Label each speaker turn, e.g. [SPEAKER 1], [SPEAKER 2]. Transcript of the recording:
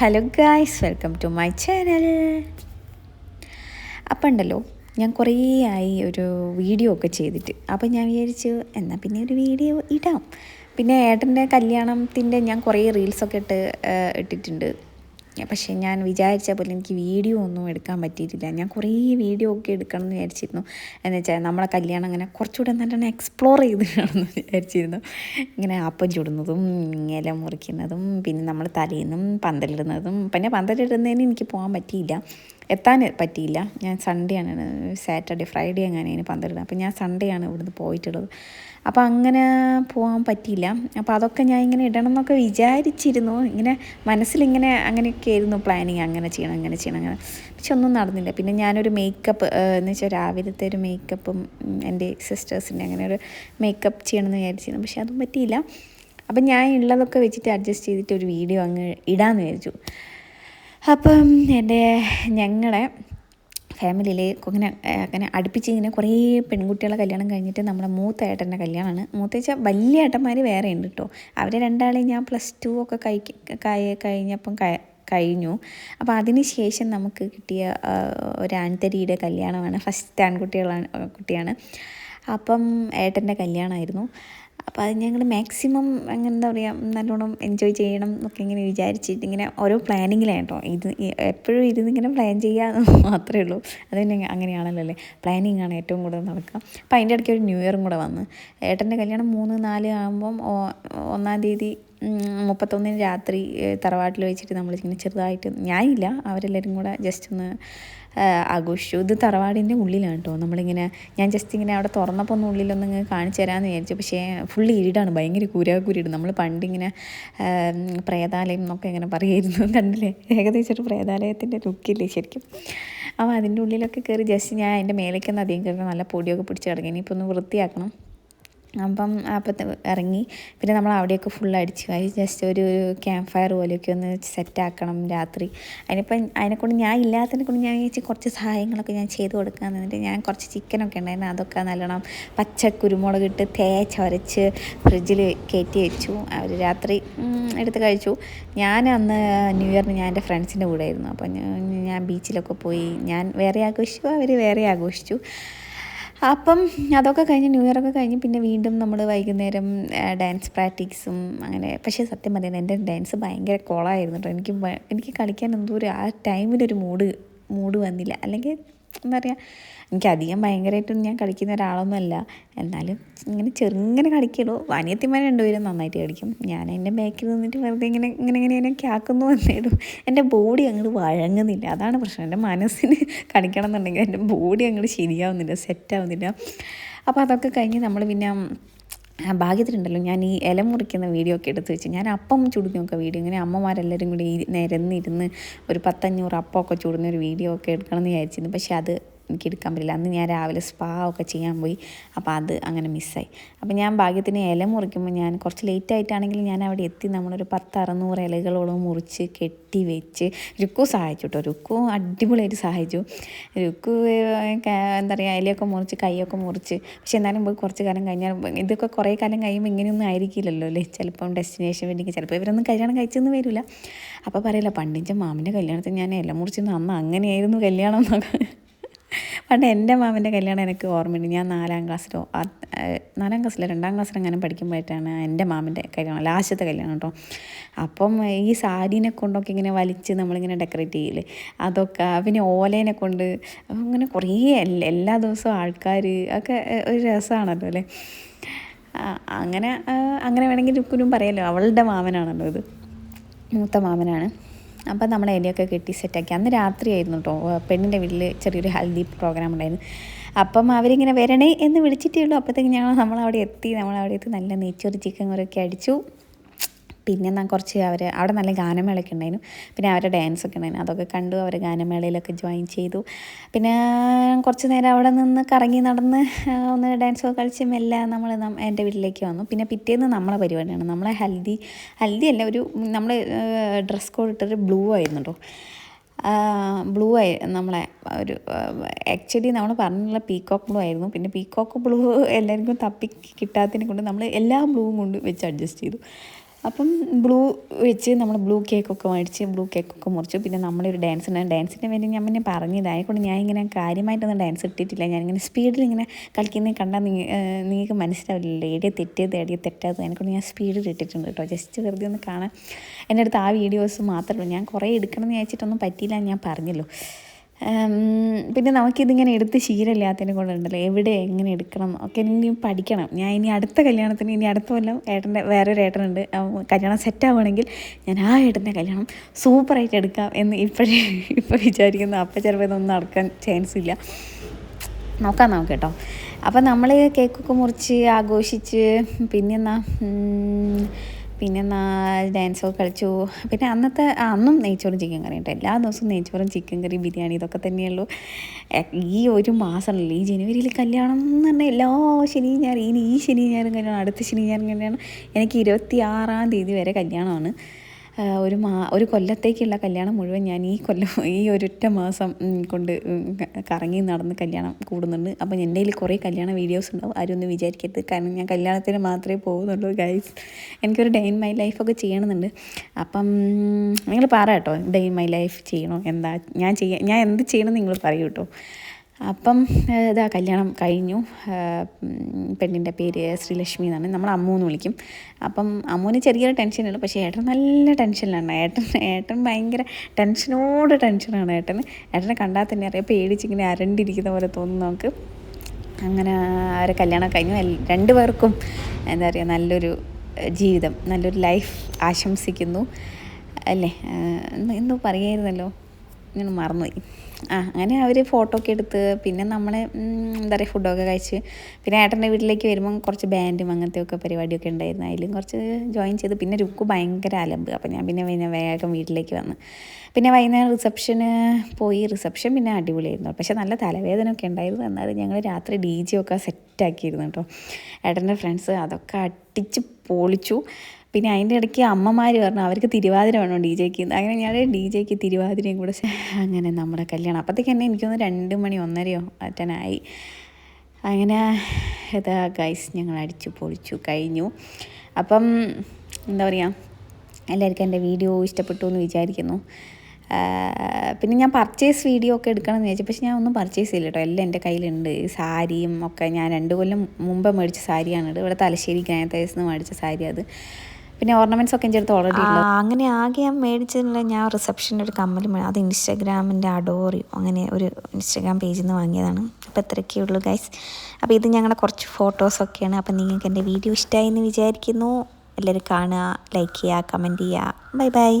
[SPEAKER 1] Hello guys welcome to my channel അപ്പം ഉണ്ടല്ലോ ഞാൻ കുറേ ആയി ഒരു വീഡിയോ ഒക്കെ ചെയ്തിട്ട്. അപ്പം ഞാൻ വിചാരിച്ചു എന്നാൽ പിന്നെ ഒരു വീഡിയോ ഇടാം. പിന്നെ ഏട്ടന്റെ കല്യാണത്തിന്റെ ഞാൻ കുറേ റീൽസൊക്കെ ഇട്ട് ഇട്ടിട്ടുണ്ട്. പക്ഷേ ഞാൻ വിചാരിച്ച പോലെ എനിക്ക് വീഡിയോ ഒന്നും എടുക്കാൻ പറ്റിയിട്ടില്ല. ഞാൻ കുറേ വീഡിയോ ഒക്കെ എടുക്കണം എന്ന് വിചാരിച്ചിരുന്നു. എന്ന് വെച്ചാൽ നമ്മളെ കല്യാണം അങ്ങനെ കുറച്ചുകൂടെ നല്ലോണം എക്സ്പ്ലോർ ചെയ്തിട്ടാണെന്ന് വിചാരിച്ചിരുന്നു. ഇങ്ങനെ അപ്പം ചുടുന്നതും ഇല മുറിക്കുന്നതും പിന്നെ നമ്മൾ തലേന്നും പന്തലിടുന്നതും പിന്നെ പന്തലിടുന്നതിന് എനിക്ക് പോകാൻ പറ്റിയില്ല. എത്താൻ പറ്റിയില്ല. ഞാൻ സൺഡേ ആണ് സാറ്റർഡേ ഫ്രൈഡേ അങ്ങനെ അതിന് പന്ത്രണ്ട് അപ്പോൾ ഞാൻ സൺഡേ ആണ് ഇവിടുന്ന് പോയിട്ടുള്ളത്. അപ്പോൾ അങ്ങനെ പോകാൻ പറ്റിയില്ല. അപ്പോൾ അതൊക്കെ ഞാൻ ഇങ്ങനെ ഇടണം എന്നൊക്കെ വിചാരിച്ചിരുന്നു. ഇങ്ങനെ മനസ്സിലിങ്ങനെ അങ്ങനെയൊക്കെ ആയിരുന്നു പ്ലാനിങ് അങ്ങനെ ചെയ്യണം അങ്ങനെ ചെയ്യണം അങ്ങനെ. പക്ഷെ ഒന്നും നടന്നില്ല. പിന്നെ ഞാനൊരു മേക്കപ്പ് എന്ന് വെച്ചാൽ രാവിലത്തെ ഒരു മേക്കപ്പും എന്റെ സിസ്റ്റേഴ്സിന്റെ അങ്ങനെ ഒരു മേക്കപ്പ് ചെയ്യണമെന്ന് വിചാരിച്ചിരുന്നു. പക്ഷെ അതും പറ്റിയില്ല. അപ്പം ഞാൻ ഉള്ളതൊക്കെ വെച്ചിട്ട് അഡ്ജസ്റ്റ് ചെയ്തിട്ട് ഒരു വീഡിയോ അങ്ങ് ഇടാമെന്ന് വിചാരിച്ചു. അപ്പം എന്റെ ഞങ്ങളെ ഫാമിലിയിൽ കുങ്ങനെ ഏഹ്, അങ്ങനെ അടുപ്പിച്ച് ഇങ്ങനെ കുറേ പെൺകുട്ടികളെ കല്യാണം കഴിഞ്ഞിട്ട് നമ്മുടെ മൂത്ത ഏട്ടന്റെ കല്യാണമാണ്. മൂത്ത വെച്ചാൽ വലിയ ഏട്ടന്മാർ വേറെ ഉണ്ട് കേട്ടോ അവരെ രണ്ടാളെയും ഞാൻ പ്ലസ് ടു ഒക്കെ കഴി കഴി- കഴിഞ്ഞപ്പം കഴിഞ്ഞു. അപ്പോൾ അതിന് ശേഷം നമുക്ക് കിട്ടിയ ഒരു ആൺതരിയുടെ കല്യാണമാണ്. ഫസ്റ്റ് ആൺകുട്ടികളാണ് കുട്ടിയാണ്. അപ്പം ഏട്ടന്റെ കല്യാണമായിരുന്നു. അപ്പോൾ അത് ഞങ്ങൾ മാക്സിമം അങ്ങനെ എന്താ പറയുക നല്ലോണം എൻജോയ് ചെയ്യണം എന്നൊക്കെ ഇങ്ങനെ വിചാരിച്ചിട്ട് ഇങ്ങനെ ഓരോ പ്ലാനിങ്ങിലാണ് കേട്ടോ ഇത് എപ്പോഴും ഇരുന്നിങ്ങനെ പ്ലാൻ ചെയ്യുക മാത്രമേ ഉള്ളൂ. അത് തന്നെ അങ്ങനെയാണല്ലോ അല്ലേ? പ്ലാനിങ് ആണ് ഏറ്റവും കൂടുതൽ നടക്കുക അപ്പോൾ അതിന്റെ ഇടയ്ക്ക് ഒരു ന്യൂ ഇയറും കൂടെ വന്ന്. ഏട്ടന്റെ കല്യാണം മൂന്ന് നാല് ആകുമ്പം ഒന്നാം തീയതി മുപ്പത്തൊന്നിന് രാത്രി തറവാട്ടിൽ വെച്ചിട്ട് നമ്മൾ ഇങ്ങനെ ചെറുതായിട്ട് ഞാനില്ല അവരെല്ലാവരും കൂടെ ജസ്റ്റ് ഒന്ന് ആഘോഷിച്ചു. ഇത് തറവാടിന്റെ ഉള്ളിലാണ് കേട്ടോ നമ്മളിങ്ങനെ ഞാൻ ജസ്റ്റ് ഇങ്ങനെ അവിടെ തുറന്നപ്പോൾ ഒന്ന് ഉള്ളിലൊന്ന് ഇങ്ങനെ കാണിച്ചു തരാമെന്ന് വിചാരിച്ചു. പക്ഷേ ഫുള്ള് ഇരുടാണ് ഭയങ്കര കുരാകുരിട് നമ്മൾ പണ്ടിങ്ങനെ പ്രേതാലയം എന്നൊക്കെ ഇങ്ങനെ പറയുമായിരുന്നു കണ്ടില്ലേ? ഏകദേശം ഒരു പ്രേതാലയത്തിന്റെ ലുക്കില്ലേ ശരിക്കും. അപ്പോൾ അതിന്റെ ഉള്ളിലൊക്കെ കയറി ജസ്റ്റ് ഞാൻ അതിന്റെ മേലേക്കൊന്ന് അധികം കയറി നല്ല പൊടിയൊക്കെ പിടിച്ച് കിടങ്ങി ഇനിയിപ്പോൾ ഒന്ന് വൃത്തിയാക്കണം. അപ്പം അപ്പം ഇറങ്ങി. പിന്നെ നമ്മൾ അവിടെയൊക്കെ ഫുൾ അടിച്ചു. വാരി ജസ്റ്റ് ഒരു ക്യാമ്പ് ഫയർ പോലെയൊക്കെ ഒന്ന് സെറ്റാക്കണം രാത്രി. അതിനിപ്പം അതിനെക്കൊണ്ട് ഞാൻ ഇല്ലാത്തതിനെ കൊണ്ട് ഞാൻ ചേച്ചി കുറച്ച് സഹായങ്ങളൊക്കെ ഞാൻ ചെയ്ത് കൊടുക്കാൻ എന്നിട്ട് ഞാൻ കുറച്ച് ചിക്കനൊക്കെ ഉണ്ടായിരുന്നു. അതൊക്കെ നല്ലോണം പച്ച കുരുമുളക് ഇട്ട് തേച്ചരച്ച് ഫ്രിഡ്ജിൽ കയറ്റി വെച്ചു. അവർ രാത്രി എടുത്ത് കഴിച്ചു. ഞാൻ അന്ന് ന്യൂ ഇയറിന് ഞാൻ എന്റെ ഫ്രണ്ട്സിന്റെ കൂടെ ആയിരുന്നു. അപ്പം ഞാൻ ബീച്ചിലൊക്കെ പോയി. ഞാൻ വേറെ ആഘോഷിച്ചു. അവർ വേറെ ആഘോഷിച്ചു. അപ്പം അതൊക്കെ കഴിഞ്ഞ് ന്യൂ ഇയറൊക്കെ കഴിഞ്ഞ് പിന്നെ വീണ്ടും നമ്മൾ വൈകുന്നേരം ഡാൻസ് പ്രാക്ടീസും അങ്ങനെ. പക്ഷേ സത്യം പറയുന്നത് എന്റെ ഡാൻസ് ഭയങ്കര കോളായിരുന്നു കേട്ടോ. എനിക്ക് എനിക്ക് കളിക്കാൻ എന്തോ ഒരു ആ ടൈമിലൊരു മൂഡ് മൂഡ് വന്നില്ല. അല്ലെങ്കിൽ എന്താ പറയുക എനിക്ക് അധികം ഭയങ്കരമായിട്ടും ഞാൻ കളിക്കുന്ന ഒരാളൊന്നുമല്ല. എന്നാലും ഇങ്ങനെ ചെറുങ്ങനെ കളിക്കുള്ളൂ അനിയത്തിമാർ രണ്ടുപേരും നന്നായിട്ട് കളിക്കും. ഞാൻ എന്റെ ബാക്കിൽ നിന്നിട്ട് വെറുതെ ഇങ്ങനെ ഇങ്ങനെ ഇങ്ങനെ ഇങ്ങനെ ആക്കുന്നു എന്നേടും എന്റെ ബോഡി അങ്ങോട്ട് വഴങ്ങുന്നില്ല. അതാണ് പ്രശ്നം. എന്റെ മനസ്സിന് കളിക്കണം എന്നുണ്ടെങ്കിൽ എന്റെ ബോഡി അങ്ങോട്ട് ശരിയാവുന്നില്ല സെറ്റാവുന്നില്ല അപ്പോൾ അതൊക്കെ കഴിഞ്ഞ് നമ്മൾ പിന്നെ ആ ഭാഗ്യത്തിലുണ്ടല്ലോ. ഞാൻ ഈ ഇല മുറിക്കുന്ന വീഡിയോ ഒക്കെ എടുത്ത് വെച്ച് ഞാൻ അപ്പം ചുടുന്നൊക്കെ വീഡിയോ ഇങ്ങനെ അമ്മമാരെല്ലാവരും കൂടി നിരന്നിരുന്ന് ഒരു പത്തഞ്ഞൂറ് അപ്പമൊക്കെ ചുടുന്ന ഒരു വീഡിയോ ഒക്കെ എടുക്കണം എന്ന് വിചാരിച്ചിരുന്നു. പക്ഷേ അത് എനിക്ക് എടുക്കാൻ പറ്റില്ല. അന്ന് ഞാൻ രാവിലെ സ്പാ ഒക്കെ ചെയ്യാൻ പോയി. അപ്പോൾ അത് അങ്ങനെ മിസ്സായി അപ്പോൾ ഞാൻ ഭാഗ്യത്തിന് ഇല മുറിക്കുമ്പോൾ ഞാൻ കുറച്ച് ലേറ്റ് ആയിട്ടാണെങ്കിൽ ഞാൻ അവിടെ എത്തി. നമ്മളൊരു പത്ത് അറുന്നൂറ് ഇലകളോളം മുറിച്ച് കെട്ടി വെച്ച് രുക്കു സഹായിച്ചു കേട്ടോ രുക്കു അടിപൊളിയായിട്ട് സഹായിച്ചു. രുക്കു എന്താ പറയുക ഇലയൊക്കെ മുറിച്ച് കൈയൊക്കെ മുറിച്ച്. പക്ഷെ എന്നാലും പോയി കുറച്ച് കാലം കഴിഞ്ഞാൽ ഇതൊക്കെ കുറേ കാലം കഴിയുമ്പോൾ ഇങ്ങനെയൊന്നും ആയിരിക്കില്ലല്ലോ അല്ലേ? ചിലപ്പം ഡെസ്റ്റിനേഷൻ വേണ്ടിക്ക് ചിലപ്പോൾ ഇവരൊന്നും കല്യാണം കഴിച്ചൊന്നും വരില്ല. അപ്പോൾ പറയില്ല പണ്ടിന്റെ മാമിന്റെ കല്യാണത്തിന് ഞാൻ ഇല മുറിച്ചെന്ന് അന്ന് അങ്ങനെയായിരുന്നു കല്യാണം എന്നൊക്കെ. പണ്ട് എന്റെ മാമന്റെ കല്യാണം എനിക്ക് ഓർമ്മയുണ്ട്. ഞാൻ നാലാം ക്ലാസ്സിലോ നാലാം ക്ലാസ്സിലോ രണ്ടാം ക്ലാസ്സിലോ അങ്ങനെ പഠിക്കുമ്പോഴായിട്ടാണ് എന്റെ മാമന്റെ കല്യാണം ലാസ്റ്റത്തെ കല്യാണം കേട്ടോ. അപ്പം ഈ സാരീനെ കൊണ്ടൊക്കെ ഇങ്ങനെ വലിച്ച് നമ്മളിങ്ങനെ ഡെക്കറേറ്റ് ചെയ്യില്ലേ അതൊക്കെ പിന്നെ ഓലേനെ കൊണ്ട് അങ്ങനെ കുറേ എല്ലാ എല്ലാ ദിവസവും ആൾക്കാർ ഒക്കെ ഒരു രസമാണല്ലോ അല്ലേ? അങ്ങനെ അങ്ങനെ വേണമെങ്കിൽ രുക്കുനും പറയാമല്ലോ അവളുടെ മാമനാണല്ലോ ഇത്. മൂത്ത മാമനാണ്. അപ്പം നമ്മൾ അതിന്റെയൊക്കെ കെട്ടി സെറ്റാക്കി അന്ന് രാത്രിയായിരുന്നു കേട്ടോ പെണ്ണിന്റെ വീട്ടിൽ ചെറിയൊരു ഹൽദി പ്രോഗ്രാം ഉണ്ടായിരുന്നു. അപ്പം അവരിങ്ങനെ വരണേ എന്ന് വിളിച്ചിട്ടേ ഉള്ളൂ. അപ്പോഴത്തേക്ക് ഞങ്ങൾ നമ്മളവിടെ എത്തി. നമ്മളവിടെ എത്തി. നല്ല നെയ്ച്ചോറ് ചിക്കൻ കുറൊക്കെ അടിച്ചു. പിന്നെ ഞാൻ കുറച്ച് അവർ അവിടെ നല്ല ഗാനമേളയൊക്കെ ഉണ്ടായിരുന്നു. പിന്നെ അവരുടെ ഡാൻസ് ഒക്കെ ഉണ്ടായിരുന്നു. അതൊക്കെ കണ്ടു അവർ ഗാനമേളയിലൊക്കെ ജോയിൻ ചെയ്തു. പിന്നെ കുറച്ച് നേരം അവിടെ നിന്ന് കറങ്ങി നടന്ന് ഒന്ന് ഡാൻസൊക്കെ കളിച്ച് മെല്ലെ നമ്മൾ എന്റെ വീട്ടിലേക്ക് വന്നു. പിന്നെ പിറ്റേന്ന് നമ്മളെ പരിപാടിയാണ്. നമ്മളെ ഹൽദി ഹൽദി അല്ല ഒരു നമ്മൾ ഡ്രസ് കോഡ് ഇട്ടൊരു ബ്ലൂ ആയിരുന്നു ബ്ലൂ ആയി നമ്മളെ ഒരു ആക്ച്വലി നമ്മൾ പറഞ്ഞുള്ള പീക്കോക്ക് ബ്ലൂ ആയിരുന്നു. പിന്നെ പീക്കോക്ക് ബ്ലൂ എല്ലാവർക്കും തപ്പി കിട്ടാത്തതിനെ കൊണ്ട് നമ്മൾ എല്ലാ ബ്ലൂവും കൊണ്ട് വെച്ച് അഡ്ജസ്റ്റ് ചെയ്തു. അപ്പം ബ്ലൂ വെച്ച് നമ്മൾ ബ്ലൂ കേക്കൊക്കെ മേടിച്ച് ബ്ലൂ കേക്കൊക്കെ മുറിച്ചു പിന്നെ നമ്മളൊരു ഡാൻസ് ഉണ്ടായിരുന്നു. ഡാൻസിന് വേണ്ടി ഞാൻ പിന്നെ പറഞ്ഞത് കൊണ്ട് ഞാൻ ഇങ്ങനെ കാര്യമായിട്ടൊന്നും ഡാൻസ് ഇട്ടിട്ടില്ല. ഞാനിങ്ങനെ സ്പീഡിൽ ഇങ്ങനെ കളിക്കുന്നത് കണ്ടാൽ നിങ്ങൾക്ക് മനസ്സിലാവില്ലല്ലോ. എടിയെ തെറ്റിയത് ഏടിയെ തെറ്റാത്തത്. അതിനെക്കൊണ്ട് ഞാൻ സ്പീഡിൽ ഇട്ടിട്ടുണ്ട് കേട്ടോ. ജസ്റ്റ് വെറുതെ ഒന്ന് കാണാൻ. എന്റെ അടുത്ത് ആ വീഡിയോസ് മാത്രമേ ഉള്ളൂ. ഞാൻ കുറേ എടുക്കണമെന്ന് വിചാരിച്ചിട്ടൊന്നും പറ്റിയില്ല ഞാൻ പറഞ്ഞല്ലോ. പിന്നെ നമുക്കിതിങ്ങനെ എടുത്ത് ശീലമില്ലാത്തതിനെ കൊണ്ടുണ്ടല്ലോ എവിടെ എങ്ങനെ എടുക്കണം? ഒക്കെ ഇനി പഠിക്കണം. ഞാൻ ഇനി അടുത്ത കല്യാണത്തിന് ഇനി അടുത്ത കൊല്ലം ഏട്ടന്റെ വേറൊരു ഏട്ടനുണ്ട്. കല്യാണം സെറ്റ് ആവുകയാണെങ്കിൽ ഞാൻ ആ ഏട്ടന്റെ കല്യാണം സൂപ്പറായിട്ട് എടുക്കാം എന്ന് ഇപ്പോഴേ ഇപ്പോൾ വിചാരിക്കുന്നു. അപ്പം ചിലപ്പോൾ ഇതൊന്നും നടക്കാൻ ചാൻസ് ഇല്ല. നോക്കാം നമുക്ക് കേട്ടോ. അപ്പം നമ്മൾ കേക്കൊക്കെ മുറിച്ച് ആഘോഷിച്ച് പിന്നെന്നാ ഉം, ഡാൻസ് ഡാൻസൊക്കെ കളിച്ചു. പിന്നെ അന്നത്തെ അന്നും നെയ്ച്ചോറും ചിക്കൻ കറി കേട്ടോ എല്ലാ ദിവസവും നെയ്ച്ചോറും ചിക്കൻ കറി ബിരിയാണി ഇതൊക്കെ തന്നെയുള്ളൂ. ഈ ഒരു മാസമല്ലേ ഈ ജനുവരിയിൽ കല്യാണം എന്ന് പറഞ്ഞാൽ എല്ലാ ശനി ഞായറും ഇനി ഈ ശനി ഞായറും കല്യാണം അടുത്ത ശനി ഞായറും കല്യാണം. എനിക്ക് ഇരുപത്തി ആറാം തീയതി വരെ കല്യാണമാണ്. ഒരു മാ ഒരു കൊല്ലത്തേക്കുള്ള കല്യാണം മുഴുവൻ ഞാൻ ഈ കൊല്ലം ഈ ഒരൊറ്റ മാസം കൊണ്ട് കറങ്ങി നടന്ന് കല്യാണം കൂടുന്നുണ്ട്. അപ്പം എന്റെ കയ്യിൽ കുറേ കല്യാണ വീഡിയോസ് ഉണ്ടാവും. ആരും ഒന്നും വിചാരിക്കരുത്. കാരണം ഞാൻ കല്യാണത്തിന് മാത്രമേ പോകുന്നുള്ളൂ ഗൈസ് എനിക്കൊരു ഡേ ഇൻ മൈ ലൈഫൊക്കെ ചെയ്യണമെന്നുണ്ട്. അപ്പം നിങ്ങൾ പറ കേട്ടോ ഡേ ഇൻ മൈ ലൈഫ് ചെയ്യണോ? എന്താ ഞാൻ ചെയ്യാൻ ഞാൻ എന്ത് ചെയ്യണമെന്ന് നിങ്ങൾ പറയൂ കേട്ടോ. അപ്പം ഇതാ കല്യാണം കഴിഞ്ഞു. പെണ്ണിന്റെ പേര് ശ്രീലക്ഷ്മി എന്നാണ്. നമ്മൾ അമ്മു എന്ന് വിളിക്കും. അപ്പം അമ്മുവിന് ചെറിയൊരു ടെൻഷനുണ്ട് പക്ഷേ ഏട്ടൻ നല്ല ടെൻഷനിലാണ് ഏട്ടൻ ഏട്ടൻ ഭയങ്കര ടെൻഷനോട് ടെൻഷനാണ് ഏട്ടന്. ഏട്ടനെ കണ്ടാൽ തന്നെ അറിയാം. പേടിച്ചിങ്ങനെ അരണ്ടിരിക്കുന്ന പോലെ തോന്നുന്നു നമുക്ക്. അങ്ങനെ അവരെ കല്യാണം കഴിഞ്ഞു. രണ്ടു പേർക്കും എന്താ പറയുക നല്ലൊരു ജീവിതം നല്ലൊരു ലൈഫ് ആശംസിക്കുന്നു. അല്ലേ? എന്തോ പറയായിരുന്നല്ലോ? ഞാൻ മറന്നുപോയി. ആ അങ്ങനെ അവർ ഫോട്ടോ ഒക്കെ എടുത്ത് പിന്നെ നമ്മൾ എന്താ പറയുക ഫുഡൊക്കെ കഴിച്ച് പിന്നെ ഏട്ടന്റെ വീട്ടിലേക്ക് വരുമ്പം കുറച്ച് ബാൻഡും അങ്ങനത്തെ ഒക്കെ പരിപാടിയൊക്കെ ഉണ്ടായിരുന്നു. അതിലും കുറച്ച് ജോയിൻ ചെയ്ത് പിന്നെ രുക്ക് ഭയങ്കര അലമ്പ്. അപ്പം ഞാൻ പിന്നെ പിന്നെ വേഗം വീട്ടിലേക്ക് വന്ന്. പിന്നെ വൈകുന്നേരം റിസപ്ഷന് പോയി. റിസപ്ഷൻ പിന്നെ അടിപൊളിയായിരുന്നു. പക്ഷേ നല്ല തലവേദന ഒക്കെ ഉണ്ടായിരുന്നു. എന്നാലും ഞങ്ങൾ രാത്രി ഡി ജെ ഒക്കെ സെറ്റാക്കിയിരുന്നു കേട്ടോ. ഏട്ടന്റെ ഫ്രണ്ട്സ് അതൊക്കെ അടിച്ച് പൊളിച്ചു. പിന്നെ അതിന്റെ ഇടയ്ക്ക് അമ്മമാർ പറഞ്ഞു അവർക്ക് തിരുവാതിര വേണം ഡി ജെക്ക്. അങ്ങനെ ഞാൻ ഡി ജെക്ക് തിരുവാതിരയും കൂടെ അങ്ങനെ നമ്മുടെ കല്യാണം. അപ്പോഴത്തേക്ക് തന്നെ എനിക്കൊന്ന് രണ്ട് മണി ഒന്നരയോ അറ്റനായി അങ്ങനെ ഇതാ ഗൈസ് ഞങ്ങൾ അടിച്ചു പൊളിച്ചു കഴിഞ്ഞു. അപ്പം എന്താ പറയുക എല്ലാവർക്കും എന്റെ വീഡിയോ ഇഷ്ടപ്പെട്ടു എന്ന് വിചാരിക്കുന്നു. പിന്നെ ഞാൻ പർച്ചേസ് വീഡിയോ ഒക്കെ എടുക്കണം എന്ന് വിചാരിച്ചു. പക്ഷെ ഞാൻ ഒന്നും പർച്ചേസ് ചെയ്യില്ല കേട്ടോ. എല്ലാം എന്റെ കയ്യിലുണ്ട്. സാരിയും ഒക്കെ ഞാൻ രണ്ട് കൊല്ലം മുമ്പ് മേടിച്ച സാരിയാണ്. ഇവിടെ തലശ്ശേരി ഗ്രാനത്തേഴ്സ് നിന്ന് മേടിച്ച സാരി അത്. പിന്നെ ഓർണമെന്റ്സ് ഒക്കെ എന്റെ അടുത്ത് ഓൾറെഡി
[SPEAKER 2] അങ്ങനെ ആകെ ഞാൻ മേടിച്ചതില്ല ഞാൻ റിസപ്ഷന്റെ ഒരു കമ്മൽ അത് ഇൻസ്റ്റാഗ്രാമിന്റെ അഡോറി അങ്ങനെ ഒരു ഇൻസ്റ്റാഗ്രാം പേജിൽ നിന്ന് വാങ്ങിയതാണ്. അപ്പോൾ ഇത്രയൊക്കെ ഉള്ളൂ ഗൈസ് അപ്പോൾ ഇത് ഞങ്ങളുടെ കുറച്ച് ഫോട്ടോസൊക്കെയാണ് അപ്പോൾ നിങ്ങൾക്ക് എന്റെ വീഡിയോ ഇഷ്ടമായി എന്ന് വിചാരിക്കുന്നു. എല്ലാവരും കാണുക ലൈക്ക് ചെയ്യുക കമന്റ് ചെയ്യുക. Bye bye